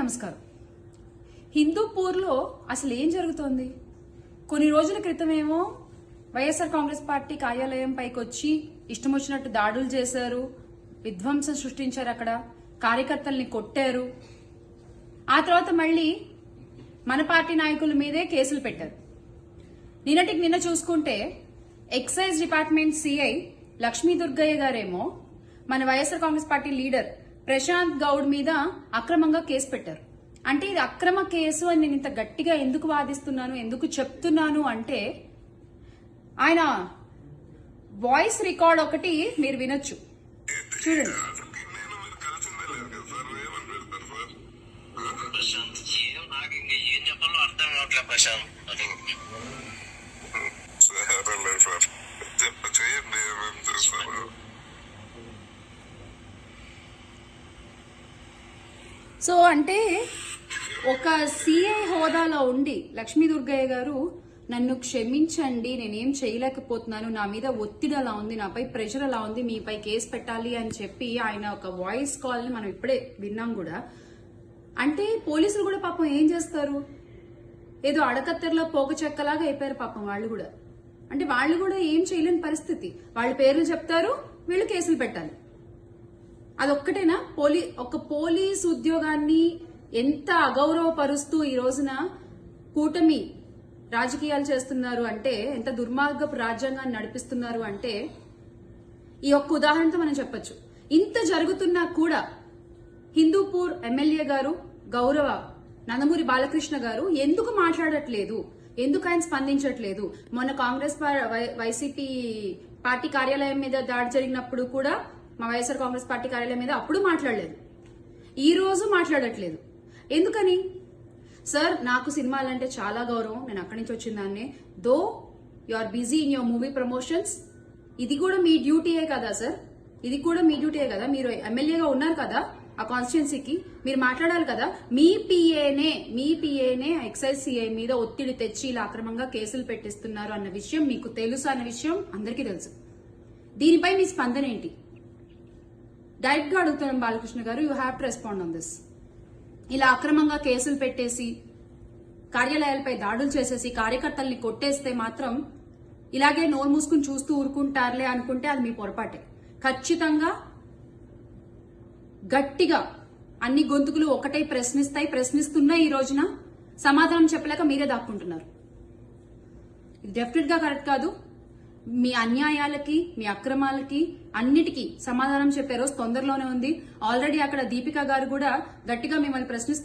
నమస్కారం. హిందూపూర్లో అసలు ఏం జరుగుతోంది? కొన్ని రోజుల క్రితమేమో వైఎస్ఆర్ కాంగ్రెస్ పార్టీ కార్యాలయం పైకి వచ్చి ఇష్టం వచ్చినట్టు దాడులు చేశారు విధ్వంసం సృష్టించారు అక్కడ కార్యకర్తల్ని కొట్టారు. ఆ తర్వాత మళ్ళీ మన పార్టీ నాయకుల మీదే కేసులు పెట్టారు. నిన్నటికి నిన్న చూసుకుంటే excise department CI Lakshmi Durgaiah గారేమో మన YSR Congress party leader Prashant Goud మీద అక్రమంగా కేసు పెట్టారు. అంటే ఇది అక్రమ కేసు అని నేను ఇంత గట్టిగా ఎందుకు వాదిస్తున్నాను ఎందుకు చెప్తున్నాను అంటే ఆయన వాయిస్ రికార్డ్ ఒకటి మీరు వినొచ్చు. చూడండి. ప్రశాంత్ ఏం నాకు ఏం చెప్పాలో అర్థం కావట్లేదు ప్రశాంత్ అది సరేలే సార్ చెప్ప చేయండి ఏమేమి చేస్తారు సో అంటే ఒక సిఐ హోదాలో ఉండి లక్ష్మీ దుర్గయ్య గారు నన్ను క్షమించండి నేనేం చేయలేకపోతున్నాను నా మీద ఒత్తిడి అలా ఉంది నాపై ప్రెషర్ అలా ఉంది మీపై కేసు పెట్టాలి అని చెప్పి ఆయన ఒక వాయిస్ కాల్ని మనం ఇప్పుడే విన్నాం కూడా. అంటే పోలీసులు కూడా పాపం ఏం చేస్తారు? ఏదో అడకత్తెరలో పోక చెక్కలాగా అయిపోయారు పాపం వాళ్ళు కూడా. అంటే వాళ్ళు కూడా ఏం చేయలేని పరిస్థితి. వాళ్ళ పేర్లు చెప్తారు వీళ్ళు కేసులు పెట్టాలి. అదొక్కటేనా? పోలీ ఒక పోలీస్ ఉద్యోగాన్ని ఎంత అగౌరవపరుస్తూ ఈ రోజున కూటమి రాజకీయాలు చేస్తున్నారు అంటే ఎంత దుర్మార్గపు రాజ్యాంగాన్ని నడిపిస్తున్నారు అంటే ఈ ఒక్క ఉదాహరణతో మనం చెప్పొచ్చు. ఇంత జరుగుతున్నా కూడా హిందూపూర్ ఎమ్మెల్యే గారు గౌరవ నందమూరి బాలకృష్ణ గారు ఎందుకు మాట్లాడట్లేదు? ఎందుకు ఆయన స్పందించట్లేదు? మొన్న కాంగ్రెస్ వై- వైసీపీ పార్టీ కార్యాలయం మీద దాడి జరిగినప్పుడు కూడా మా వైఎస్ఆర్ కాంగ్రెస్ పార్టీ కార్యాలయం మీద అప్పుడు మాట్లాడలేదు. ఈ రోజు మాట్లాడట్లేదు. ఎందుకని? సార్ నాకు సినిమాలంటే చాలా గౌరవం. నేను అక్కడి నుంచి వచ్చిన దాన్నే. Though you are busy in your movie promotions. ఇది కూడా మీ డ్యూటీయే కదా సార్? ఇది కూడా మీ డ్యూటీయే కదా? మీరు ఎమ్మెల్యేగా ఉన్నారు కదా ఆ కాన్స్టిట్యున్సీకి? మీరు మాట్లాడాలి కదా? మీ పిఏనే మీ పిఏనే ఎక్సైజ్ సిఐ మీద ఒత్తిడి తెచ్చి ఇలా అక్రమంగా కేసులు పెట్టిస్తున్నారు అన్న విషయం మీకు తెలుసు అన్న విషయం అందరికీ తెలుసు. దీనిపై మీ స్పందన ఏంటి డైరెక్ట్గా అడుగుతున్నాం Balakrishna garu you have to respond on this ఇలా అక్రమంగా కేసులు పెట్టేసి కార్యాలయాలపై దాడులు చేసేసి కార్యకర్తల్ని కొట్టేస్తే మాత్రం ఇలాగే నోరు మూసుకుని చూస్తూ ఊరుకుంటారులే అనుకుంటే అది మీ పొరపాటే. ఖచ్చితంగా గట్టిగా అన్ని గొంతుకులు ఒకటే ప్రశ్నిస్తాయి ప్రశ్నిస్తున్నాయి ఈ రోజున. సమాధానం చెప్పలేక మీరే దాక్కుంటున్నారు. ఇది డెఫినెట్గా కరెక్ట్ కాదు. మీ అన్యాయాలకి మీ అక్రమాలకి అన్నిటికీ సమాధానం చెప్పే రోజు తొందరలోనే ఉంది. ఆల్రెడీ అక్కడ దీపిక గారు కూడా గట్టిగా మిమ్మల్ని ప్రశ్నిస్తారు